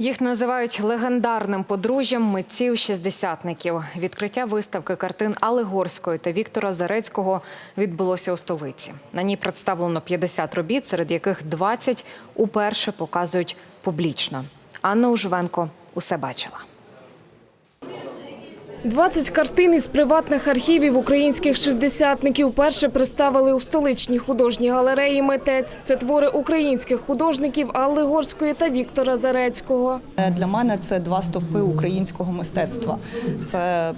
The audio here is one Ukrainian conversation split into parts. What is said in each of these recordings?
Їх називають легендарним подружжям митців шістдесятників. Відкриття виставки картин Алегорської та Віктора Зарецького відбулося у столиці. На ній представлено 50 робіт, серед яких 20 уперше показують публічно. Анна Ужвенко усе бачила. 20 картин із приватних архівів українських шістдесятників перше представили у столичній художній галереї «Митець». Це твори українських художників Алли Горської та Віктора Зарецького. Для мене це два стовпи українського мистецтва. Це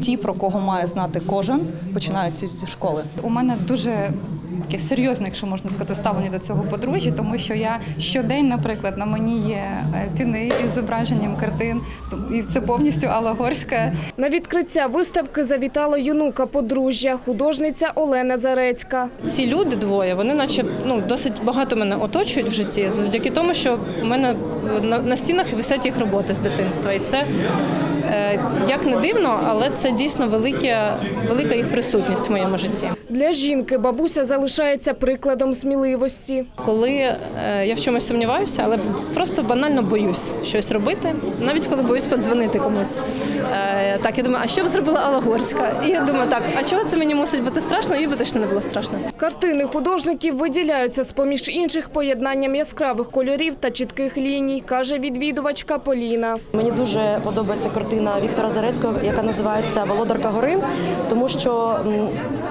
ті, про кого має знати кожен, починаючи зі школи. У мене дуже таке серйозне, якщо можна сказати, ставлення до цього подружжя, тому що я щодень, наприклад, на мені є е, піни із зображенням картин, і це повністю Алла Горська. На відкриття виставки завітала юнука подружжя, художниця Олена Зарецька. Ці люди двоє, вони наче ну досить багато мене оточують в житті, завдяки тому, що в мене на, на стінах висять їх роботи з дитинства. І це як не дивно, але це дійсно велике, велика їх присутність в моєму житті. Для жінки бабуся залишається прикладом сміливості. Коли е, я в чомусь сумніваюся, але просто банально боюсь щось робити, навіть коли боюсь подзвонити комусь. Е, так, я думаю, а що б зробила Алла Горська? І я думаю, так, а чого це мені мусить бути страшно? Їй би точно не було страшно. Картини художників виділяються з-поміж інших поєднанням яскравих кольорів та чітких ліній, каже відвідувачка Поліна. Мені дуже подобається картина Віктора Зарецького, яка називається Володарка гори, тому що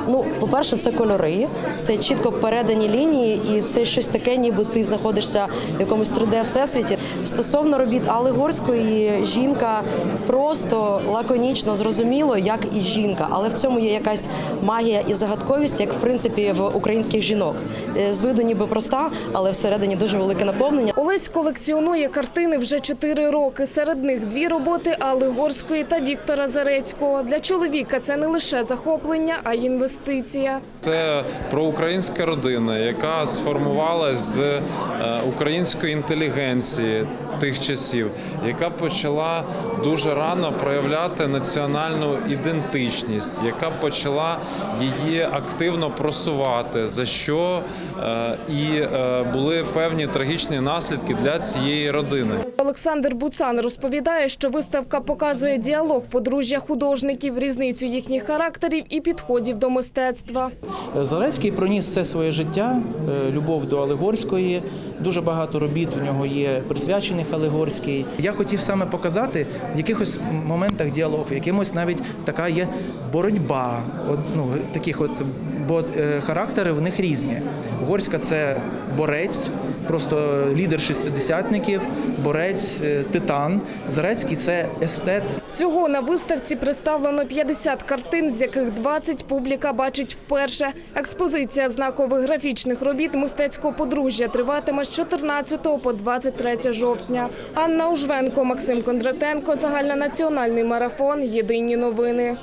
ну, по-перше, це кольори, це чітко передані лінії, і це щось таке, ніби ти знаходишся в якомусь 3D всесвіті. Стосовно робіт Алли Горської, жінка просто лаконічно зрозуміло, як і жінка, але в цьому є якась магія і загадковість, як в принципі в українських жінок. Е, З виду ніби проста, але всередині дуже велике наповнення. Олесь колекціонує картини вже чотири роки. Серед них дві роботи Алли Горської та Віктора Зарецького. Для чоловіка це не лише захоплення, а й інвестиція. Це про українська родина, яка сформувалась з е, української інтелігенції тих часів, яка почала дуже рано проявляти національну ідентичність, яка почала її активно просувати, за що е, і е, були певні трагічні наслідки для цієї родини. Олександр Буцан розповідає, що виставка показує діалог подружжя художників, різницю їхніх характерів і підходів до мистецтва. Зарецький проніс все своє життя, е, любов до Алегорської. Дуже багато робіт в нього є присвячених Алегорській. Я хотів саме показати в якихось моментах діалог, в якимось навіть така є боротьба. От, ну, таких от, бо е, характери в них різні. Горська це борець, просто лідер шестидесятників, борець, е, титан. Зарецький це естет, Всього на виставці представлено 50 картин, з яких 20 публіка бачить вперше. Експозиція знакових графічних робіт мистецького подружжя триватиме з 14 по 23 жовтня. Анна Ужвенко, Максим Кондратенко, загальнонаціональний марафон. Єдині новини.